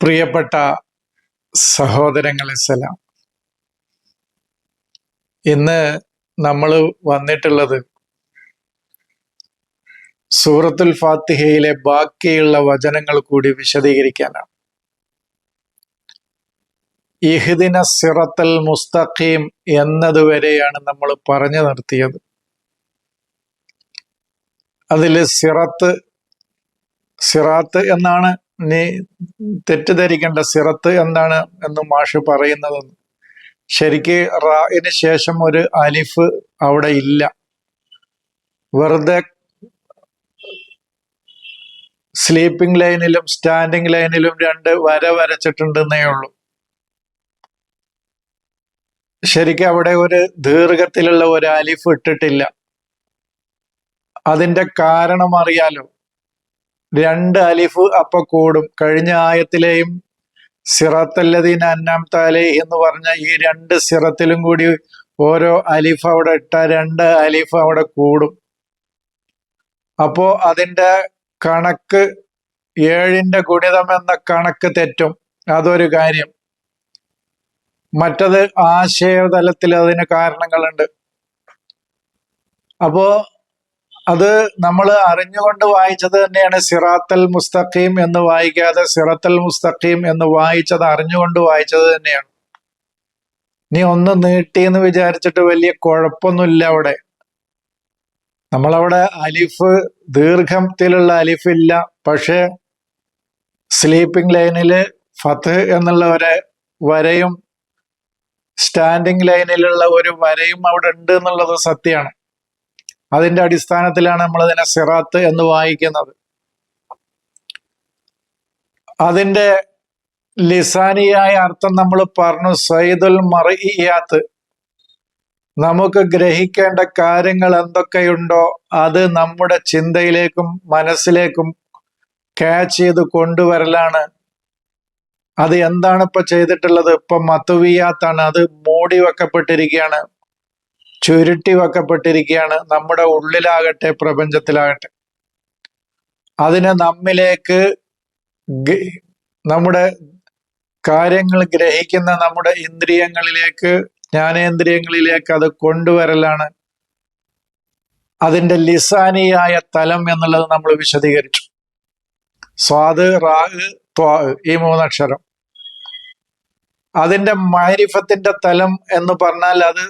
പ്രിയപ്പെട്ട സഹോദരങ്ങളെ സലാം. ഇന്ന് നമ്മൾ വന്നിട്ടുള്ളത് സൂറത്തുൽ ഫാത്തിഹയിലെ ബാക്കിയുള്ള വചനങ്ങൾ കൂടി വിശദീകരിക്കാനാണ്. ഇഹ്ദിന സിറത്തൽ മുസ്തഖീം എന്നതുവരെയാണ് നമ്മൾ പറഞ്ഞു നിർത്തിയത്. അതിൽ സിറത്ത് സിറാത്ത് എന്നാണ് നീ തെറ്റിദ്ധരിക്കേണ്ട സിറത്ത് എന്താണ് എന്ന് മാഷ് പറയുന്നത്. ശരിക്ക് റായിന് ശേഷം ഒരു അലിഫ് അവിടെ ഇല്ല. വെറുതെ സ്ലീപ്പിംഗ് ലൈനിലും സ്റ്റാൻഡിംഗ് ലൈനിലും രണ്ട് വര വരച്ചിട്ടുണ്ടെന്നേ ഉള്ളൂ. ശരിക്കും അവിടെ ഒരു ദീർഘത്തിലുള്ള ഒരു അലിഫ് ഇട്ടിട്ടില്ല. അതിന്റെ കാരണം അറിയാലോ? രണ്ട് അലിഫ് അപ്പൊ കൂടും. കഴിഞ്ഞ ആയത്തിലെയും സിറത്തല്ലതീൻ അന്നാം താലേ എന്ന് പറഞ്ഞ ഈ രണ്ട് സിറത്തിലും കൂടി ഓരോ അലിഫ് അവിടെ ഇട്ട രണ്ട് അലിഫ് അവിടെ കൂടും. അപ്പോ അതിന്റെ കണക്ക് ഏഴിന്റെ ഗുണിതം എന്ന കണക്ക് തെറ്റും. അതൊരു കാര്യം. മറ്റത് ആശയതലത്തിൽ അതിന് കാരണങ്ങളുണ്ട്. അപ്പോ അത് നമ്മൾ അറിഞ്ഞുകൊണ്ട് വായിച്ചത് തന്നെയാണ് സിറാത്തൽ മുസ്തഖീം എന്ന് വായിക്കാതെ സിറത്തൽ മുസ്തഖീം എന്ന് വായിച്ചത് അറിഞ്ഞുകൊണ്ട് വായിച്ചത് തന്നെയാണ്. നീ ഒന്ന് നീട്ടി എന്ന് വിചാരിച്ചിട്ട് വലിയ കുഴപ്പമൊന്നുമില്ല അവിടെ. നമ്മളവിടെ അലിഫ് ദീർഘത്തിലുള്ള അലിഫ് ഇല്ല പക്ഷേ സ്ലീപ്പിംഗ് ലൈനിൽ ഫത്ത് എന്നുള്ള ഒരു വരയും സ്റ്റാൻഡിംഗ് ലൈനിലുള്ള ഒരു വരയും അവിടെ ഉണ്ട് എന്നുള്ളത് സത്യമാണ്. അതിന്റെ അടിസ്ഥാനത്തിലാണ് നമ്മൾ അതിനെ സിറാത്ത് എന്ന് വായിക്കുന്നത്. അതിന്റെ ലിസാനിയായ അർത്ഥം നമ്മൾ പറഞ്ഞു സൈദുൽ മറിയാത്ത് നമുക്ക് ഗ്രഹിക്കേണ്ട കാര്യങ്ങൾ എന്തൊക്കെയുണ്ടോ അത് നമ്മുടെ ചിന്തയിലേക്കും മനസ്സിലേക്കും ക്യാച്ച് ചെയ്ത് കൊണ്ടുവരലാണ്. അത് എന്താണ് ഇപ്പൊ ചെയ്തിട്ടുള്ളത്? ഇപ്പൊ മത്തുവിയാത്താണ് അത് മൂടി വെക്കപ്പെട്ടിരിക്കുകയാണ്. ചുരുട്ടി വെക്കപ്പെട്ടിരിക്കുകയാണ് നമ്മുടെ ഉള്ളിലാകട്ടെ പ്രപഞ്ചത്തിലാകട്ടെ. അതിനെ നമ്മിലേക്ക് നമ്മുടെ കാര്യങ്ങൾ ഗ്രഹിക്കുന്ന നമ്മുടെ ഇന്ദ്രിയങ്ങളിലേക്ക് ജ്ഞാനേന്ദ്രിയങ്ങളിലേക്ക് അത് കൊണ്ടുവരലാണ്. അതിന്റെ ലിസാനിയായ തലം എന്നുള്ളത് നമ്മൾ വിശദീകരിച്ചു. സ്വാദ് റാഹ് ത്വാഗ് ഈ മൂന്നക്ഷരം അതിന്റെ മാരിഫത്തിന്റെ തലം എന്ന് പറഞ്ഞാൽ അത്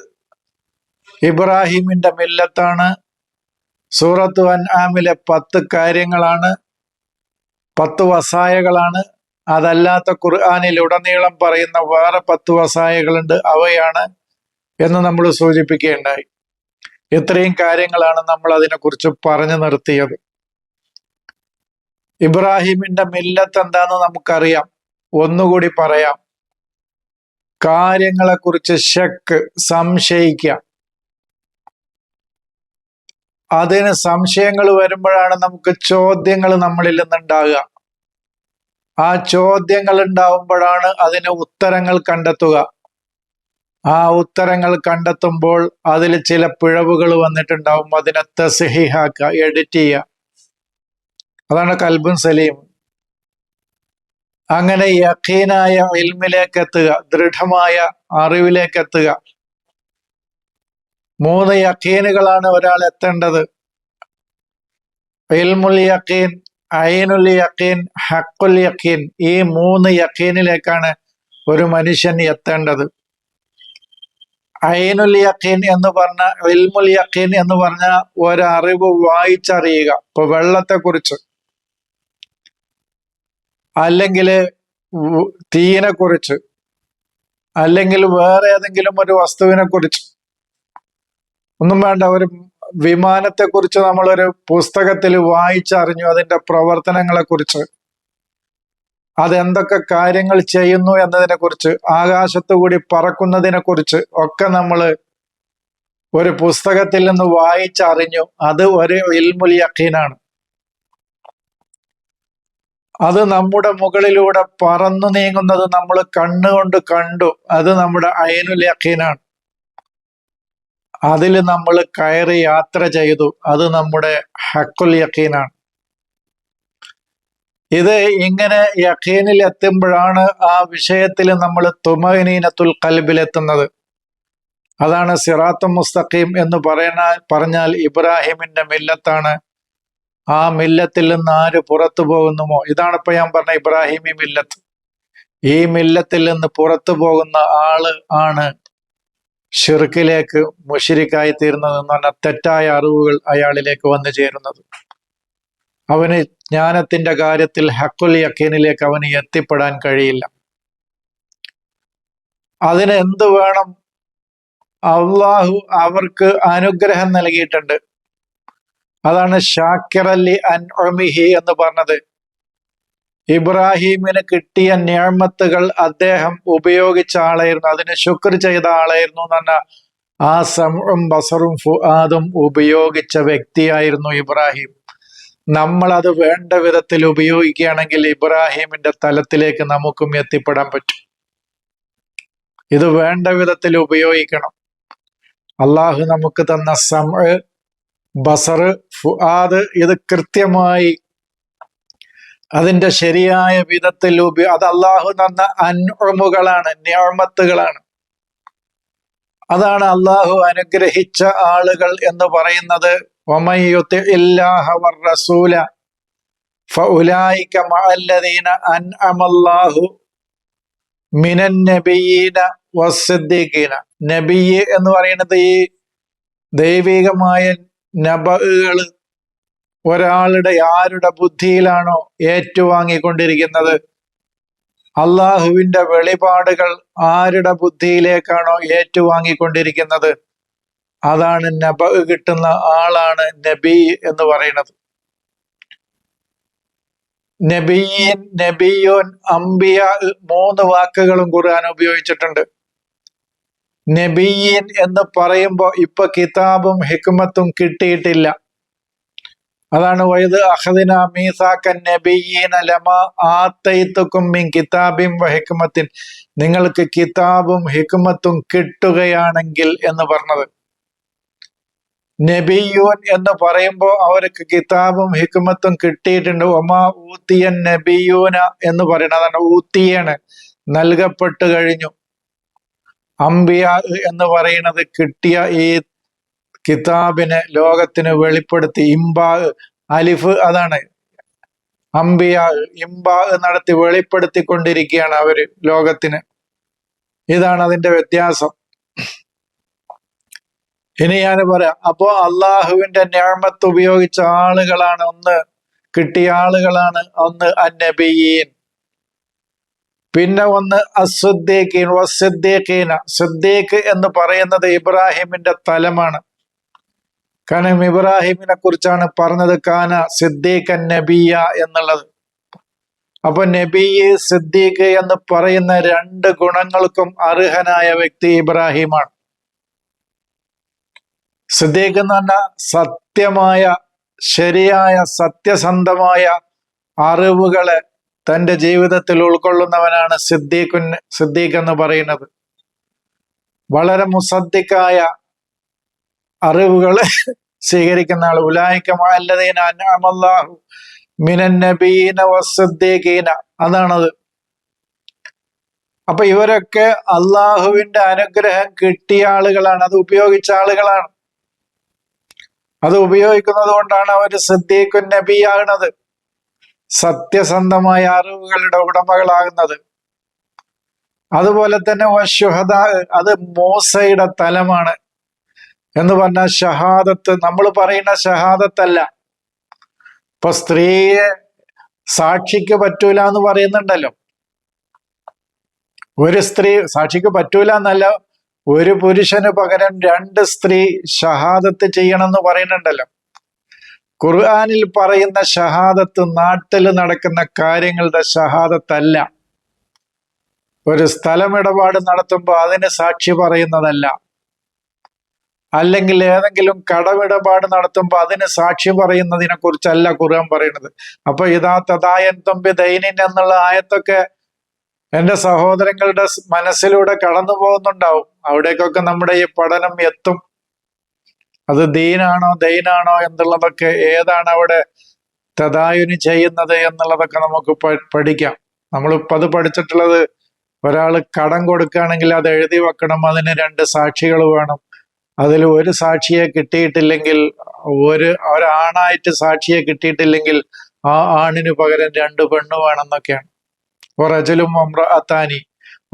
ഇബ്രാഹിമിന്റെ മില്ലത്താണ്. സൂറത്ത് അൻആമിലെ പത്ത് കാര്യങ്ങളാണ്. പത്ത് വസായകളാണ്. അതല്ലാത്ത ഖുർആാനിൽ ഉടനീളം പറയുന്ന വേറെ പത്ത് വസായകളുണ്ട്. അവയാണ് എന്ന് നമ്മൾ സൂചിപ്പിക്കുകയുണ്ടായി ഇത്രയും കാര്യങ്ങളാണ് നമ്മൾ അതിനെക്കുറിച്ച് പറഞ്ഞു നിർത്തിയത്. ഇബ്രാഹിമിന്റെ മില്ലത്ത് എന്താന്ന് നമുക്കറിയാം. ഒന്നുകൂടി പറയാം. കാര്യങ്ങളെക്കുറിച്ച് ശക്ക് സംശയിക്കാം. അതിന് സംശയങ്ങൾ വരുമ്പോഴാണ് നമുക്ക് ചോദ്യങ്ങൾ നമ്മളിൽ നിന്നുണ്ടാകുക ആ ചോദ്യങ്ങൾ ഉണ്ടാവുമ്പോഴാണ് അതിന് ഉത്തരങ്ങൾ കണ്ടെത്തുക. ആ ഉത്തരങ്ങൾ കണ്ടെത്തുമ്പോൾ അതിൽ ചില പിഴവുകൾ വന്നിട്ടുണ്ടാവും. അതിനെ തസ്ഹിഹാക്കുക എഡിറ്റ് ചെയ്യുക. അതാണ് കൽബും സലീം. അങ്ങനെ യഖീനായ ഇൽമിലേക്ക് എത്തുക ദൃഢമായ അറിവിലേക്ക് എത്തുക. മൂന്ന് യക്കീനുകളാണ് ഒരാൾ എത്തേണ്ടത്. ഇൽമുൽ യക്കീൻ അയിനുൽ യക്കീൻ ഹക്കുൽ യക്കീൻ. ഈ മൂന്ന് യക്കീനിലേക്കാണ് ഒരു മനുഷ്യൻ എത്തേണ്ടത്. അയിനുൽ യക്കീൻ എന്ന് പറഞ്ഞ ഇൽമുൽ യക്കീൻ എന്ന് പറഞ്ഞ ഒരറിവ് വായിച്ചറിയുക. ഇപ്പൊ വെള്ളത്തെക്കുറിച്ച്. അല്ലെങ്കിൽ തീയിനെ കുറിച്ച് അല്ലെങ്കിൽ വേറെ ഏതെങ്കിലും ഒരു വസ്തുവിനെ കുറിച്ച് ഒന്നും വേണ്ട ഒരു വിമാനത്തെ കുറിച്ച് നമ്മളൊരു പുസ്തകത്തിൽ വായിച്ചറിഞ്ഞു അതിന്റെ പ്രവർത്തനങ്ങളെ കുറിച്ച് അതെന്തൊക്കെ കാര്യങ്ങൾ ചെയ്യുന്നു എന്നതിനെ കുറിച്ച് ആകാശത്തു കൂടി പറക്കുന്നതിനെ കുറിച്ച് ഒക്കെ നമ്മൾ ഒരു പുസ്തകത്തിൽ നിന്ന് വായിച്ചറിഞ്ഞു. അത് ഒരു ഇൽമുൽ യഖീനാണ്. അത് നമ്മുടെ മുകളിലൂടെ പറന്നു നീങ്ങുന്നത് നമ്മൾ കണ്ണുകൊണ്ട് കണ്ടു. അത് നമ്മുടെ അയനുൽ യഖീനാണ്. അതിൽ നമ്മൾ കയറി യാത്ര ചെയ്തു. അത് നമ്മുടെ ഹക്കുൽ യക്കീനാണ്. ഇത് ഇങ്ങനെ യക്കീനിൽ എത്തുമ്പോഴാണ് ആ വിഷയത്തിൽ നമ്മൾ തുമനീനത്തുൽ കൽബിലെത്തുന്നത് അതാണ് സിറാത്തും മുസ്തഖീം എന്ന് പറയുന്ന പറഞ്ഞാൽ ഇബ്രാഹിമിന്റെ മില്ലത്താണ്. ആ മില്ലത്തിൽ നിന്ന് ആര് പുറത്തു പോകുന്നുമോ? ഇതാണ് ഇപ്പൊ ഞാൻ പറഞ്ഞ ഇബ്രാഹിമി മില്ലത്ത്. ഈ മില്ലത്തിൽ നിന്ന് പുറത്തു പോകുന്ന ആൾ ആണ് ഷിർക്കിലേക്ക് മുഷിരിക്കായി തീർന്നത് എന്ന് പറഞ്ഞാൽ തെറ്റായ അറിവുകൾ അയാളിലേക്ക് വന്നു ചേരുന്നത്. അവന് ജ്ഞാനത്തിന്റെ കാര്യത്തിൽ ഹക്കുൽ യക്കീനിലേക്ക് അവന് എത്തിപ്പെടാൻ കഴിയില്ല. അതിന് എന്ത് വേണം? അള്ളാഹു അവർക്ക് അനുഗ്രഹം നൽകിയിട്ടുണ്ട്. അതാണ് ഷാക്കിറലി അൻ ഒമിഹി എന്ന് പറഞ്ഞത്. ഇബ്രാഹീമിന് കിട്ടിയ ഞാമത്തുകൾ അദ്ദേഹം ഉപയോഗിച്ച ആളായിരുന്നു. അതിന് ശുക്ർ ചെയ്ത ആളായിരുന്നു എന്ന് ആ സമും ബസറും ഫുആദും ഉപയോഗിച്ച വ്യക്തിയായിരുന്നു ഇബ്രാഹിം. നമ്മൾ അത് വേണ്ട വിധത്തിൽ ഉപയോഗിക്കുകയാണെങ്കിൽ ഇബ്രാഹിമിന്റെ തലത്തിലേക്ക് നമുക്കും എത്തിപ്പെടാൻ പറ്റും. ഇത് വേണ്ട വിധത്തിൽ ഉപയോഗിക്കണം. അള്ളാഹു നമുക്ക് തന്ന സമ ബസർ ഫുആദ് ഇത് കൃത്യമായി അതിന്റെ ശരിയായ വിധത്തിൽ ഉപ അത് അള്ളാഹു തന്ന അൻമുകളാണ് ഞാമത്തുകളാണ് അതാണ് അള്ളാഹു അനുഗ്രഹിച്ച ആളുകൾ എന്ന് പറയുന്നത് നബിയ് എന്ന് പറയുന്നത് ഈ ദൈവികമായ നബകൾ ഒരാളുടെ ആരുടെ ബുദ്ധിയിലാണോ ഏറ്റുവാങ്ങിക്കൊണ്ടിരിക്കുന്നത്? അള്ളാഹുവിന്റെ വെളിപാടുകൾ ആരുടെ ബുദ്ധിയിലേക്കാണോ ഏറ്റുവാങ്ങിക്കൊണ്ടിരിക്കുന്നത്? അതാണ് നബ കിട്ടുന്ന ആളാണ് നബി എന്ന് പറയുന്നത്. നബിയൻ നബിയോൻ അംബിയ മൂന്ന് വാക്കുകളും ഖുർആൻ ഉപയോഗിച്ചിട്ടുണ്ട്. നബിയൻ എന്ന് പറയുമ്പോൾ ഇപ്പൊ കിതാബും ഹിക്മത്തും കിട്ടിയിട്ടില്ല. അതാണ് വയത് അഹദിന മീസാക്കൻ നബിയീന ലമ ആത്തൈത്തുക്കും മിൻ കിതാബിം ഹിക്മത്തിൻ. നിങ്ങൾക്ക് കിതാബും ഹിക്മത്തും കിട്ടുകയാണെങ്കിൽ എന്ന് പറഞ്ഞത്. നബിയൂൻ എന്ന് പറയുമ്പോൾ അവർക്ക് കിതാബും ഹിക്മത്തും കിട്ടിയിട്ടുണ്ട്. ഒമാ ഊത്തിയൻ നബിയൂന എന്ന് പറയുന്നത്. അതാണ് ഊത്തിയാണ്. നൽകപ്പെട്ടു കഴിഞ്ഞു. അംബിയ എന്ന് പറയുന്നത് കിട്ടിയ ഈ കിതാബിനെ ലോകത്തിന് വെളിപ്പെടുത്തി ഇംബാ അലിഫ് അതാണ്. അംബിയ ഇംബാ നടത്തി വെളിപ്പെടുത്തിക്കൊണ്ടിരിക്കുകയാണ് അവർ ലോകത്തിന്. ഇതാണ് അതിന്റെ വ്യത്യാസം. ഇനി ഞാൻ പറയാം. അപ്പോ അള്ളാഹുവിന്റെ ഞാമത്ത് ഉപയോഗിച്ച ആളുകളാണ് ഒന്ന്. കിട്ടിയ ആളുകളാണ് ഒന്ന് അന്നബിയീൻ. പിന്നെ ഒന്ന് അസുദ്ദീഖീൻ വസുദ്ദീഖീന സുദ്ദീഖ് എന്ന് പറയുന്നത് ഇബ്രാഹിമിന്റെ തലമാണ്. കാരണം ഇബ്രാഹിമിനെ കുറിച്ചാണ് പറഞ്ഞത് കാന സിദ്ദീഖൻ നബിയ എന്നുള്ളത്. അപ്പൊ നബി സിദ്ദീഖ് എന്ന് പറയുന്ന രണ്ട് ഗുണങ്ങൾക്കും അർഹനായ വ്യക്തി ഇബ്രാഹിമാണ്. സിദ്ദീഖ് എന്ന് പറഞ്ഞ സത്യമായ ശരിയായ സത്യസന്ധമായ അറിവുകളെ തന്റെ ജീവിതത്തിൽ ഉൾക്കൊള്ളുന്നവനാണ് സിദ്ദീഖുൻ സിദ്ദീഖ് എന്ന് പറയുന്നത്. വളരെ മുസദ്ദിക്കായ അറിവുകളെ സ്വീകരിക്കുന്ന ആൾ ഉലായിക്കമല്ലതീന അന്നാമല്ലാഹു മിനൻ നബീന വസദ്ദീഖീന അതാണത്. അപ്പൊ ഇവരൊക്കെ അള്ളാഹുവിന്റെ അനുഗ്രഹം കിട്ടിയ ആളുകളാണ്. അത് ഉപയോഗിച്ച ആളുകളാണ്. അത് ഉപയോഗിക്കുന്നത് കൊണ്ടാണ് അവർ സിദ്ദീഖുൻ നബിയാകുന്നത് സത്യസന്ധമായ അറിവുകളുടെ ഉടമകളാകുന്നത്. അതുപോലെ തന്നെ അത് മോസയുടെ തലമാണ്. എന്ന് പറഞ്ഞാൽ ഷഹാദത്ത് നമ്മൾ പറയുന്ന ഷഹാദത്തല്ല. ഇപ്പൊ സ്ത്രീയെ സാക്ഷിക്ക് പറ്റൂല എന്ന് പറയുന്നുണ്ടല്ലോ. ഒരു സ്ത്രീ സാക്ഷിക്ക് പറ്റൂല എന്നല്ല ഒരു പുരുഷന് പകരം രണ്ട് സ്ത്രീ ഷഹാദത്ത് ചെയ്യണമെന്ന് പറയുന്നുണ്ടല്ലോ. ഖുർആാനിൽ പറയുന്ന ഷഹാദത്ത് നാട്ടിൽ നടക്കുന്ന കാര്യങ്ങളുടെ ഷഹാദത്തല്ല. ഒരു സ്ഥലമിടപാട് നടത്തുമ്പോൾ അതിന് സാക്ഷി പറയുന്നതല്ല. അല്ലെങ്കിൽ ഏതെങ്കിലും കടമിടപാട് നടത്തുമ്പോൾ അതിന് സാക്ഷി പറയുന്നതിനെ കുറിച്ചല്ല ഖുർആൻ പറയുന്നത്. അപ്പൊ ഇതാ തദായൻ തൊമ്പി ദൈനിൻ എന്നുള്ള ആയത്തൊക്കെ എന്റെ സഹോദരങ്ങളുടെ മനസ്സിലൂടെ കടന്നു പോകുന്നുണ്ടാവും. അവിടേക്കൊക്കെ നമ്മുടെ ഈ പഠനം എത്തും. അത് ദീനാണോ ദൈനാണോ എന്നുള്ളതൊക്കെ ഏതാണ് അവിടെ തദായുന് ചെയ്യുന്നത് എന്നുള്ളതൊക്കെ നമുക്ക് പഠിക്കാം. നമ്മളിപ്പോൾ അത് പഠിച്ചിട്ടുള്ളത് ഒരാൾ കടം കൊടുക്കുകയാണെങ്കിൽ അത് എഴുതി വെക്കണം അതിന് രണ്ട് സാക്ഷികൾ വേണം. അതിൽ ഒരു സാക്ഷിയെ കിട്ടിയിട്ടില്ലെങ്കിൽ ഒരു ഒരാണായിട്ട് സാക്ഷിയെ കിട്ടിയിട്ടില്ലെങ്കിൽ ആ ആണിന് പകരം രണ്ട് പെണ്ണ് വേണമെന്നൊക്കെയാണ്. അമ്ര അത്താനി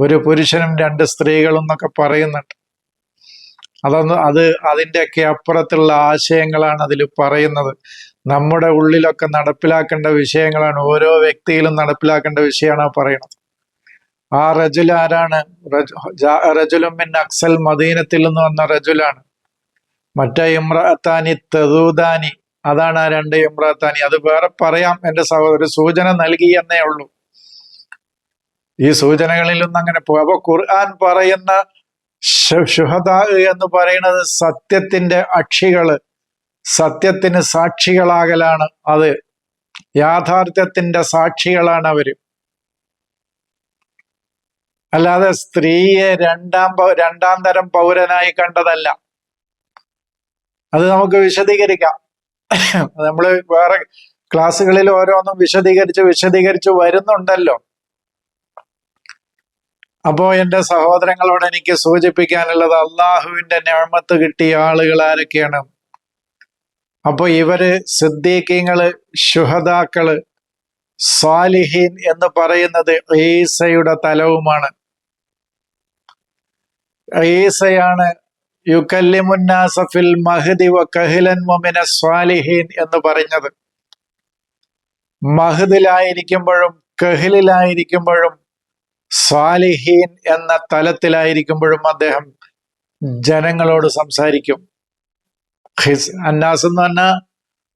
ഒരു പുരുഷനും രണ്ട് സ്ത്രീകളും എന്നൊക്കെ പറയുന്നുണ്ട്. അതൊന്ന് അത് അതിന്റെയൊക്കെ അപ്പുറത്തുള്ള ആശയങ്ങളാണ് അതിൽ പറയുന്നത്. നമ്മുടെ ഉള്ളിലൊക്കെ നടപ്പിലാക്കേണ്ട വിഷയങ്ങളാണ്. ഓരോ വ്യക്തിയിലും നടപ്പിലാക്കേണ്ട വിഷയമാണ് പറയുന്നത്. ആ റജുൽ ആരാണ്? റജുലുമിൻ റജുലും മിൻ അക്സൽ മദീനത്തിൽ നിന്ന് വന്ന റജുലാണ്. മറ്റേ ഇമ്രത്താനി തെതൂദാനി അതാണ് ആ രണ്ട് ഇമ്രത്താനി. അത് വേറെ പറയാം. എന്റെ സഹോദര സൂചന നൽകി എന്നേ ഉള്ളൂ. ഈ സൂചനകളിലൊന്നും അങ്ങനെ പോകും അപ്പൊ ഖുർആൻ പറയുന്ന എന്ന് പറയുന്നത് സത്യത്തിന്റെ അക്ഷികൾ സത്യത്തിന് സാക്ഷികളാകലാണ് അത്. യാഥാർത്ഥ്യത്തിന്റെ സാക്ഷികളാണ് അവർ അല്ലാതെ സ്ത്രീയെ രണ്ടാം രണ്ടാം തരം പൗരനായി കണ്ടതല്ല. അത് നമുക്ക് വിശദീകരിക്കാം. നമ്മൾ വേറെ ക്ലാസ്സുകളിൽ ഓരോന്നും വിശദീകരിച്ച് വിശദീകരിച്ച് വരുന്നുണ്ടല്ലോ. അപ്പോ എന്റെ സഹോദരങ്ങളോട് എനിക്ക് സൂചിപ്പിക്കാനുള്ളത് അള്ളാഹുവിന്റെ ഞാമത്ത് കിട്ടിയ ആളുകൾ ആരൊക്കെയാണ്? അപ്പൊ ഇവർ സിദ്ദീഖിങ്ങൾ ശുഹദാക്കൾ സ്വാലിഹീൻ എന്ന് പറയുന്നത് ഈസയുടെ തലവുമാണ്. ഈസയാണ് യുക്കല്ലിമുന്നാസഫിൽ മഹദി വ കഹിലൻ മൊമിന സ്വാലിഹീൻ എന്ന് പറഞ്ഞത്. മഹദിലായിരിക്കുമ്പോഴും കഹിലിലായിരിക്കുമ്പോഴും സ്വാലിഹീൻ എന്ന തലത്തിലായിരിക്കുമ്പോഴും അദ്ദേഹം ജനങ്ങളോട് സംസാരിക്കും. ഹിസ് അന്നാസ് എന്ന് പറഞ്ഞാൽ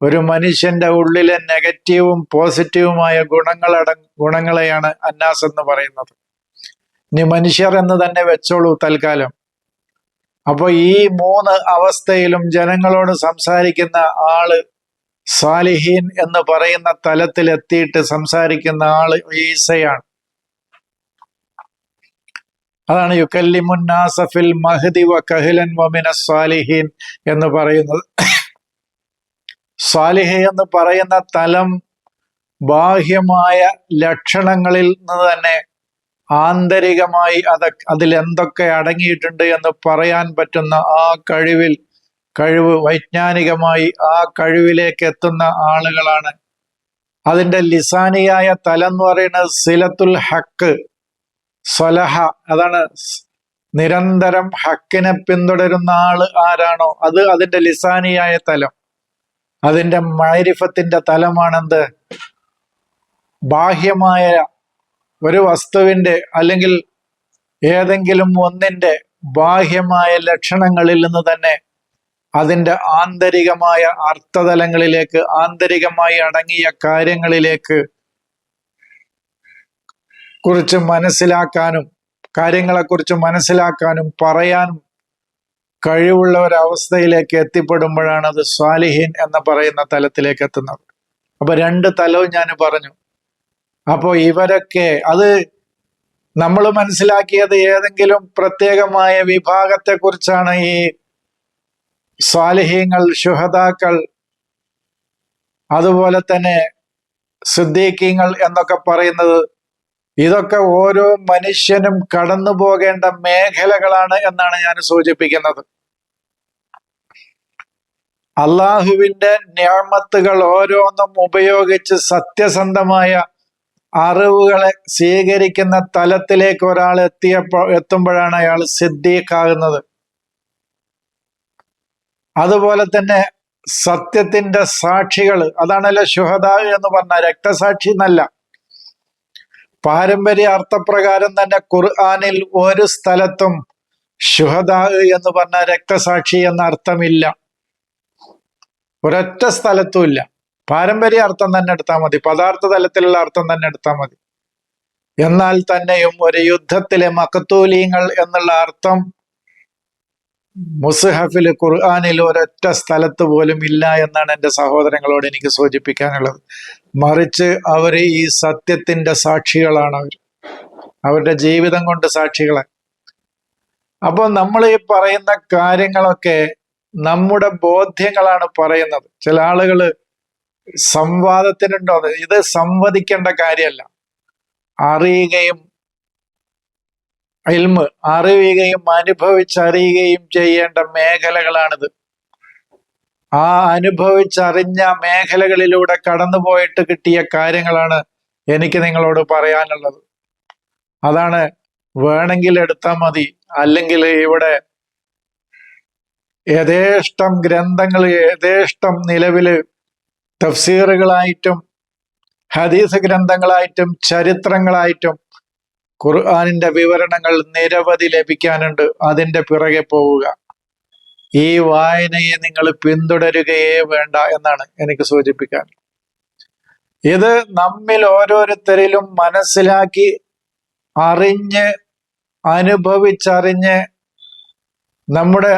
ഒരു മനുഷ്യന്റെ ഉള്ളിലെ നെഗറ്റീവും പോസിറ്റീവുമായ ഗുണങ്ങളട ഗുണങ്ങളെയാണ് അന്നാസ് എന്ന് പറയുന്നത്. ഇനി മനുഷ്യർ എന്ന് തന്നെ വെച്ചോളൂ തൽക്കാലം. അപ്പൊ ഈ മൂന്ന് അവസ്ഥയിലും ജനങ്ങളോട് സംസാരിക്കുന്ന ആൾ സാലിഹീൻ എന്ന് പറയുന്ന തലത്തിൽ എത്തിയിട്ട് സംസാരിക്കുന്ന ആൾ ഈസയാണ്. അതാണ് യുക്കല്ലിമുന്നാസഫിൽ മഹദി വ കഹിലൻ വമിന സാലിഹീൻ എന്ന് പറയുന്നത്. സാലിഹ എന്ന് പറയുന്ന തലം ബാഹ്യമായ ലക്ഷണങ്ങളിൽ നിന്ന് തന്നെ ആന്തരികമായി അത് അതിൽ എന്തൊക്കെ അടങ്ങിയിട്ടുണ്ട് എന്ന് പറയാൻ പറ്റുന്ന ആ കഴിവിൽ കഴിവ് വൈജ്ഞാനികമായി ആ കഴിവിലേക്ക് എത്തുന്ന ആളുകളാണ്. അതിന്റെ ലിസാനിയായ തലം എന്ന് പറയുന്നത് സിലത്തുൽ ഹക്ക് സ്വലഹ അതാണ് നിരന്തരം ഹക്കിനെ പിന്തുടരുന്ന ആൾ ആരാണോ അത് അതിന്റെ ലിസാനിയായ തലം. അതിന്റെ മൈരിഫത്തിന്റെ തലമാണെന്ത്? ബാഹ്യമായ ഒരു വസ്തുവിന്റെ അല്ലെങ്കിൽ ഏതെങ്കിലും ഒന്നിന്റെ ബാഹ്യമായ ലക്ഷണങ്ങളിൽ നിന്ന് തന്നെ അതിന്റെ ആന്തരികമായ അർത്ഥതലങ്ങളിലേക്ക് ആന്തരികമായി അടങ്ങിയ കാര്യങ്ങളിലേക്ക് കുറിച്ച് മനസ്സിലാക്കാനും കാര്യങ്ങളെക്കുറിച്ച് മനസ്സിലാക്കാനും പറയാനും കഴിവുള്ള ഒരവസ്ഥയിലേക്ക് എത്തിപ്പെടുമ്പോഴാണ് അത് സ്വാലിഹീൻ എന്ന് പറയുന്ന തലത്തിലേക്ക് എത്തുന്നത്. അപ്പൊ രണ്ട് തലവും ഞാൻ പറഞ്ഞു. അപ്പോ ഇവരൊക്കെ അത് നമ്മൾ മനസ്സിലാക്കിയത് ഏതെങ്കിലും പ്രത്യേകമായ വിഭാഗത്തെക്കുറിച്ചാണ് ഈ സ്വാലിഹീങ്ങൾ ശുഹതാക്കൾ അതുപോലെ തന്നെ സിദ്ദീഖീങ്ങൾ എന്നൊക്കെ പറയുന്നത് ഇതൊക്കെ ഓരോ മനുഷ്യനും കടന്നു പോകേണ്ട മേഖലകളാണ് എന്നാണ് ഞാൻ സൂചിപ്പിക്കുന്നത്. അള്ളാഹുവിന്റെ ഞാമത്തുകൾ ഓരോന്നും ഉപയോഗിച്ച് സത്യസന്ധമായ അറിവുകളെ സ്വീകരിക്കുന്ന തലത്തിലേക്ക് ഒരാൾ എത്തിയപ്പോ എത്തുമ്പോഴാണ് അയാൾ സിദ്ദീഖാകുന്നത്. അതുപോലെ തന്നെ സത്യത്തിന്റെ സാക്ഷികൾ അതാണല്ലോ ശുഹദാ എന്ന് പറഞ്ഞ രക്തസാക്ഷി എന്നല്ല. പാരമ്പര്യ അർത്ഥപ്രകാരം തന്നെ ഖുർആാനിൽ ഒരു സ്ഥലത്തും ശുഹദാ എന്ന് പറഞ്ഞ രക്തസാക്ഷി എന്ന അർത്ഥമില്ല. ഒരൊറ്റ സ്ഥലത്തും ഇല്ല. പാരമ്പര്യ അർത്ഥം തന്നെ എടുത്താൽ മതി. പദാർത്ഥ തലത്തിലുള്ള അർത്ഥം തന്നെ എടുത്താൽ മതി. എന്നാൽ തന്നെയും ഒരു യുദ്ധത്തിലെ മക്കത്തൂലിയങ്ങൾ എന്നുള്ള അർത്ഥം മുസ്ഹഫിൽ ഖുർആാനിൽ ഒരൊറ്റ സ്ഥലത്ത് പോലും ഇല്ല എന്നാണ് എന്റെ സഹോദരങ്ങളോട് എനിക്ക് സൂചിപ്പിക്കാനുള്ളത്. മറിച്ച് അവർ ഈ സത്യത്തിന്റെ സാക്ഷികളാണ് അവർ. അവരുടെ ജീവിതം കൊണ്ട് സാക്ഷികളെ അപ്പോൾ നമ്മൾ ഈ പറയുന്ന കാര്യങ്ങളൊക്കെ നമ്മുടെ ബോധ്യങ്ങളാണ് പറയുന്നത്. ചില ആളുകൾ സംവാദത്തിനുണ്ടോ? ഇത് സംവദിക്കേണ്ട കാര്യമല്ല. അറിയുകയും ഇൽമ് അറിയുകയും അനുഭവിച്ചറിയുകയും ചെയ്യേണ്ട മേഖലകളാണിത്. ആ അനുഭവിച്ചറിഞ്ഞ മേഖലകളിലൂടെ കടന്നുപോയിട്ട് കിട്ടിയ കാര്യങ്ങളാണ് എനിക്ക് നിങ്ങളോട് പറയാനുള്ളത്. അതാണ് വേണമെങ്കിൽ എടുത്താൽ മതി അല്ലെങ്കിൽ ഇവിടെ യഥേഷ്ടം ഗ്രന്ഥങ്ങൾ യഥേഷ്ടം നിലവിൽ തഫ്സീറുകളായിട്ടും ഹദീസ് ഗ്രന്ഥങ്ങളായിട്ടും ചരിത്രങ്ങളായിട്ടും ഖുർആാനിന്റെ വിവരണങ്ങൾ നിരവധി ലഭിക്കാനുണ്ട്. അതിന്റെ പിറകെ പോവുക. ഈ വായനയെ നിങ്ങൾ പിന്തുടരുകയേ വേണ്ട എന്നാണ് എനിക്ക് സൂചിപ്പിക്കാൻ. ഇത് നമ്മിൽ ഓരോരുത്തരിലും മനസ്സിലാക്കി അറിഞ്ഞ് അനുഭവിച്ചറിഞ്ഞ് നമ്മുടെ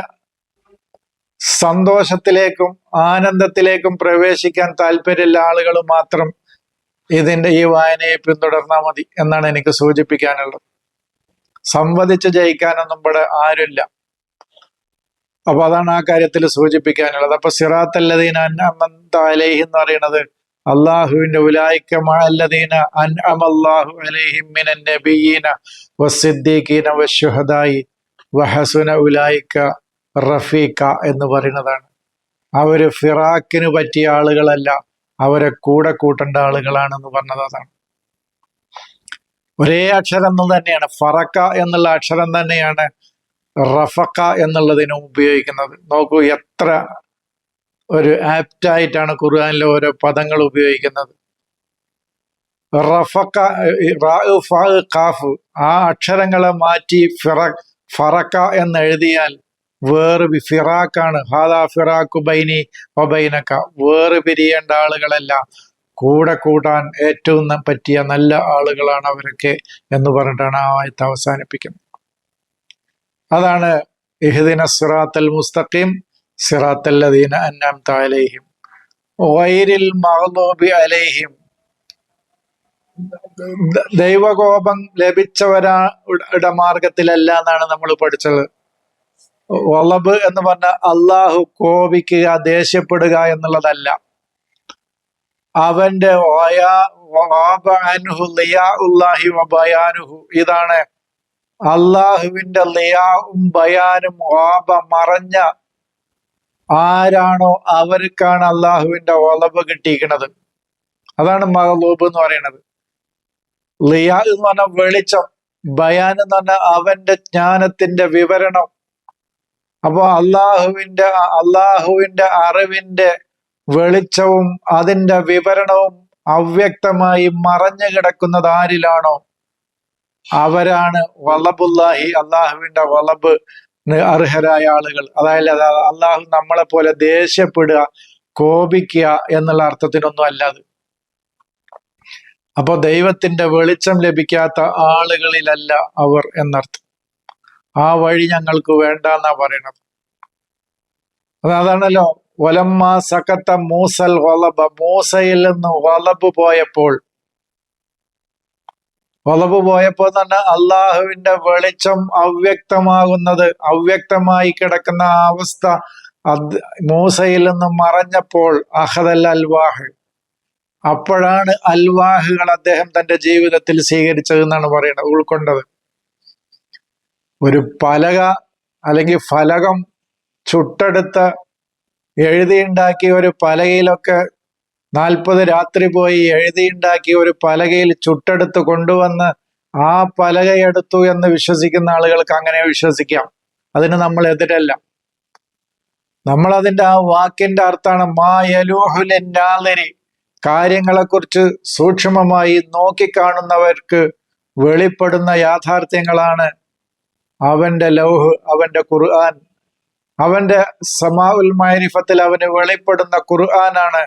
സന്തോഷത്തിലേക്കും ആനന്ദത്തിലേക്കും പ്രവേശിക്കാൻ താല്പര്യമുള്ള ആളുകൾ മാത്രം ഇതിന്റെ ഈ വായനയെ പിന്തുടർന്നാൽ മതി എന്നാണ് എനിക്ക് സൂചിപ്പിക്കാനുള്ളത്. സംവദിച്ച് ജയിക്കാനൊന്നും ഇവിടെ ആരുമില്ല. അപ്പൊ അതാണ് ആ കാര്യത്തിൽ സൂചിപ്പിക്കാനുള്ളത്. അപ്പൊ സിറാത്തല്ലദീന അലൈഹി എന്ന് പറയുന്നത് അള്ളാഹുവിന്റെ ഉലായിക്കമാല്ലദീന അൻ അമല്ലാഹു അലേഹിമിന നബീന വസിദ്ദീഖീന വശുഹദായി വഹസുന ഉലായിക്ക റഫീഖ എന്ന് പറയുന്നതാണ്. അവർ ഫിറാക്കിന് പറ്റിയ ആളുകളല്ല. അവരെ കൂടെ കൂട്ടേണ്ട ആളുകളാണെന്ന് പറഞ്ഞത് അതാണ്. ഒരേ അക്ഷരം തന്നെയാണ്. ഫറക്ക എന്നുള്ള അക്ഷരം തന്നെയാണ് റഫക്ക എന്നുള്ളതിനും ഉപയോഗിക്കുന്നത്. നോക്കൂ എത്ര ഒരു ആപ്റ്റായിട്ടാണ് ഖുർആാനിലെ ഓരോ പദങ്ങൾ ഉപയോഗിക്കുന്നത്. റഫക്ക കാഫ് ആ അക്ഷരങ്ങളെ മാറ്റി ഫിറ ഫറക്ക എന്ന് എഴുതിയാൽ വേറെ ഫിറാക്കാണ്. ഹാദാ ഫിറാഖു ബൈനി ഒബൈനക്ക വേറെ പിരിയേണ്ട ആളുകളല്ല. കൂടെ കൂട്ടാൻ ഏറ്റവും പറ്റിയ നല്ല ആളുകളാണ് അവരൊക്കെ എന്ന് പറഞ്ഞിട്ടാണ് ആ ആയത്ത് അവസാനിപ്പിക്കുന്നത്. അതാണ് ഇഹ്ദിന സിറാത്തൽ മുസ്തഖീം സിറാത്തല്ലദീന അന്നാം താലേഹിം വൈരിൽ മഹദൂബി അലൈഹിം. ദൈവകോപം ലഭിച്ചവരാ മാർഗത്തിലല്ല എന്നാണ് നമ്മൾ പഠിച്ചത്. ഒളബ് എന്ന് പറഞ്ഞ അള്ളാഹു കോപിക്കുക ദേഷ്യപ്പെടുക എന്നുള്ളതല്ല. അവന്റെ ഇതാണ് അള്ളാഹുവിന്റെ ലിയാവും ബയാനും വാബ മറഞ്ഞ ആരാണോ അവർക്കാണ് അള്ളാഹുവിന്റെ ഒളബ് കിട്ടിയിരിക്കുന്നത്. അതാണ് മഹലൂബ് എന്ന് പറയുന്നത്. ലിയാ എന്ന് പറഞ്ഞ വെളിച്ചം ബയാൻ എന്ന് പറഞ്ഞ അവന്റെ ജ്ഞാനത്തിന്റെ വിവരണം അപ്പോ അള്ളാഹുവിന്റെ അള്ളാഹുവിന്റെ അറിവിന്റെ വെളിച്ചവും അതിന്റെ വിവരണവും അവ്യക്തമായി മറഞ്ഞു കിടക്കുന്നത് ആരിലാണോ? അവരാണ് വളബുല്ലാഹി അള്ളാഹുവിന്റെ വളബ് അർഹരായ ആളുകൾ. അതായത് അള്ളാഹു നമ്മളെ പോലെ ദേഷ്യപ്പെടുക കോപിക്കുക എന്നുള്ള അർത്ഥത്തിനൊന്നും അല്ലാതെ അപ്പോ ദൈവത്തിന്റെ വെളിച്ചം ലഭിക്കാത്ത ആളുകളിലല്ല അവർ എന്നർത്ഥം. ആ വഴി ഞങ്ങൾക്ക് വേണ്ട എന്നാ പറയണത് അതാണല്ലോ. ഒലമ്മ സക്കത്ത മൂസൽ വലബ. മൂസയിൽ നിന്ന് വലബ് പോയപ്പോൾ വലബ് പോയപ്പോൾ തന്നെ അള്ളാഹുവിന്റെ വെളിച്ചം അവ്യക്തമാകുന്നത് അവ്യക്തമായി കിടക്കുന്ന അവസ്ഥ മൂസയിൽ നിന്ന് മറഞ്ഞപ്പോൾ അഹദൽ അൽവാഹ്. അപ്പോഴാണ് അൽവാഹുകൾ അദ്ദേഹം തന്റെ ജീവിതത്തിൽ സ്വീകരിച്ചത് എന്നാണ് പറയുന്നത് ഉൾക്കൊണ്ടത്. ഒരു പലക അല്ലെങ്കിൽ ഫലകം ചുട്ടെടുത്ത് എഴുതിയുണ്ടാക്കിയ ഒരു പലകയിലൊക്കെ നാൽപ്പത് രാത്രി പോയി എഴുതിയുണ്ടാക്കിയ ഒരു പലകയിൽ ചുട്ടെടുത്ത് കൊണ്ടുവന്ന് ആ പലകയെടുത്തു എന്ന് വിശ്വസിക്കുന്ന ആളുകൾക്ക് അങ്ങനെ വിശ്വസിക്കാം. അതിന് നമ്മൾ എതിരല്ല. നമ്മൾ അതിന്റെ ആ വാക്കിന്റെ അർത്ഥമാണ് മാ യലൂഹുലിന്നാലരി കാര്യങ്ങളെക്കുറിച്ച് സൂക്ഷ്മമായി നോക്കിക്കാണുന്നവർക്ക് വെളിപ്പെടുന്ന യാഥാർത്ഥ്യങ്ങളാണ് അവന്റെ ലൗഹ് അവന്റെ ഖുർആൻ അവന്റെ സമാഉൽ മാരിഫത്തിൽ അവന് വെളിപ്പെടുന്ന ഖുർആനാണ്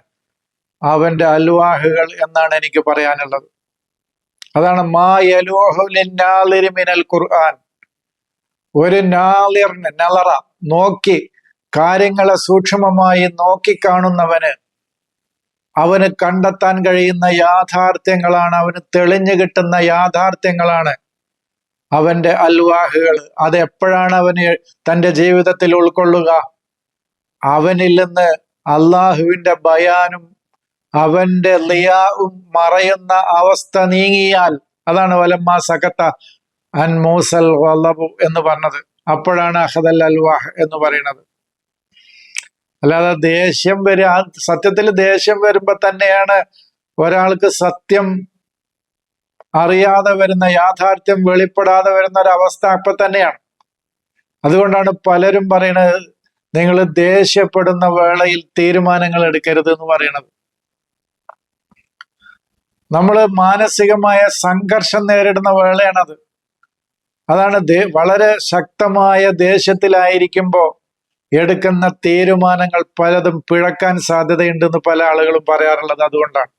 അവന്റെ അൽവാഹുകൾ എന്നാണ് എനിക്ക് പറയാനുള്ളത്. അതാണ് മാ മിനൽ ഖുർആൻ. ഒരു നാളിറിന് നളറ നോക്കി കാര്യങ്ങളെ സൂക്ഷ്മമായി നോക്കിക്കാണുന്നവന് അവന് കണ്ടെത്താൻ കഴിയുന്ന യാഥാർത്ഥ്യങ്ങളാണ് അവന് തെളിഞ്ഞു കിട്ടുന്ന യാഥാർത്ഥ്യങ്ങളാണ്. അവന്റെ അൽവാഹുകൾ. അത് എപ്പോഴാണ് അവന് തന്റെ ജീവിതത്തിൽ ഉൾക്കൊള്ളുക? അവനിൽ നിന്ന് അള്ളാഹുവിന്റെ ബയാനും അവന്റെ ലിയാവും മറയുന്ന അവസ്ഥ നീങ്ങിയാൽ അതാണ് വലമ്മ സകത്ത അൻ മൂസൽ വല്ലബു എന്ന് പറഞ്ഞത്. അപ്പോഴാണ് അഹദൽ അൽവാഹ് എന്ന് പറയുന്നത്. അല്ലാതെ ദേഷ്യം വരിക സത്യത്തിൽ ദേഷ്യം വരുമ്പോ തന്നെയാണ് ഒരാൾക്ക് സത്യം അറിയാതെ വരുന്ന യാഥാർത്ഥ്യം വെളിപ്പെടാതെ വരുന്ന ഒരു അവസ്ഥ അപ്പൊ തന്നെയാണ്. അതുകൊണ്ടാണ് പലരും പറയുന്നത് നിങ്ങൾ ദേഷ്യപ്പെടുന്ന വേളയിൽ തീരുമാനങ്ങൾ എടുക്കരുത് എന്ന് പറയുന്നത്. നമ്മൾ മാനസികമായ സംഘർഷം നേരിടുന്ന വേളയാണത്. അതാണ് വളരെ ശക്തമായ ദേഷ്യത്തിലായിരിക്കുമ്പോൾ എടുക്കുന്ന തീരുമാനങ്ങൾ പലതും പിഴക്കാൻ സാധ്യതയുണ്ടെന്ന് പല ആളുകളും പറയാറുള്ളത് അതുകൊണ്ടാണ്.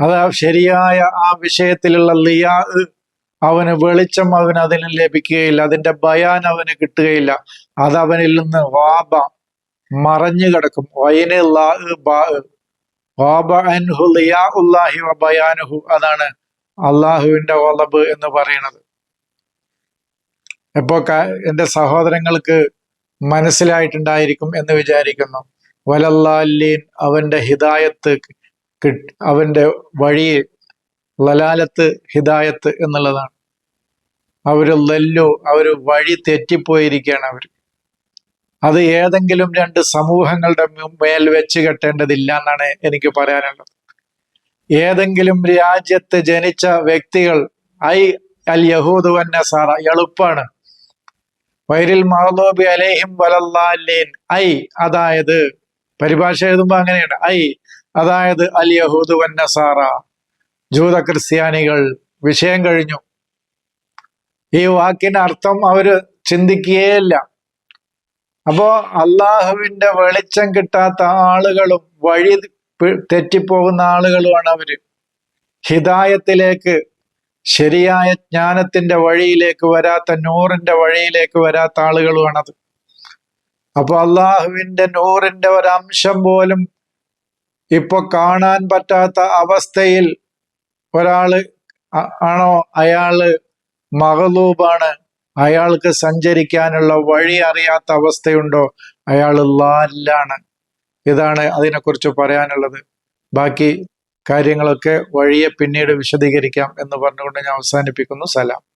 അത് ശരിയായ ആ വിഷയത്തിലുള്ള ലിയാ അവന് വെളിച്ചം അവന് അതിന് ലഭിക്കുകയില്ല. അതിന്റെ ബയാൻ അവന് കിട്ടുകയില്ല. അത് അവനിൽ നിന്ന് വാബ മറഞ്ഞു കിടക്കും. വയന് അതാണ് അള്ളാഹുവിന്റെ ഒലബ് എന്ന് പറയുന്നത്. ഇപ്പോ എന്റെ സഹോദരങ്ങൾക്ക് മനസ്സിലായിട്ടുണ്ടായിരിക്കും എന്ന് വിചാരിക്കുന്നു. വലല്ലാലീൻ അവന്റെ ഹിദായത്ത് അവന്റെ വഴി ലലാലത്ത് ഹിദായത്ത് എന്നുള്ളതാണ്. അവർ ലല്ലു അവർ വഴി തെറ്റിപ്പോയിരിക്കുകയാണ് അവർ അത് ഏതെങ്കിലും രണ്ട് സമൂഹങ്ങളുടെ മേൽ വെച്ച് കെട്ടേണ്ടതില്ല എന്നാണ് എനിക്ക് പറയാനുള്ളത്. ഏതെങ്കിലും രാജ്യത്ത് ജനിച്ച വ്യക്തികൾ ഐ അൽ യഹൂദ് വന്നസാറ എളുപ്പാണ്. വൈരിൽ മഹദോബി അലേഹിം വലല്ലാലീൻ ഐ അതായത് പരിഭാഷ എഴുതുമ്പോ അങ്ങനെയാണ് ഐ അതായത് അൽ യഹൂദ് വന്നസാറ ജൂത ക്രിസ്ത്യാനികൾ വിഷയം കഴിഞ്ഞു. ഈ വാക്കിന് അർത്ഥം അവർ ചിന്തിക്കുകയില്ല അപ്പോ അള്ളാഹുവിന്റെ വെളിച്ചം കിട്ടാത്ത ആളുകളും വഴി തെറ്റിപ്പോകുന്ന ആളുകളുമാണ് അവർ. ഹിതായത്തിലേക്ക് ശരിയായ ജ്ഞാനത്തിന്റെ വഴിയിലേക്ക് വരാത്ത നൂറിന്റെ വഴിയിലേക്ക് വരാത്ത ആളുകളുമാണത്. അപ്പൊ അള്ളാഹുവിന്റെ നൂറിന്റെ ഒരംശം പോലും ഇപ്പൊ കാണാൻ പറ്റാത്ത അവസ്ഥയിൽ ഒരാൾ ആണോ? അയാൾ മഹലൂബാണ് അയാൾക്ക് സഞ്ചരിക്കാനുള്ള വഴി അറിയാത്ത അവസ്ഥയുണ്ടോ? അയാൾ ലാലാണ് ഇതാണ് അതിനെക്കുറിച്ച് പറയാനുള്ളത്. ബാക്കി കാര്യങ്ങളൊക്കെ വഴിയെ പിന്നീട് വിശദീകരിക്കാം എന്ന് പറഞ്ഞുകൊണ്ട് ഞാൻ അവസാനിപ്പിക്കുന്നു. സലാം.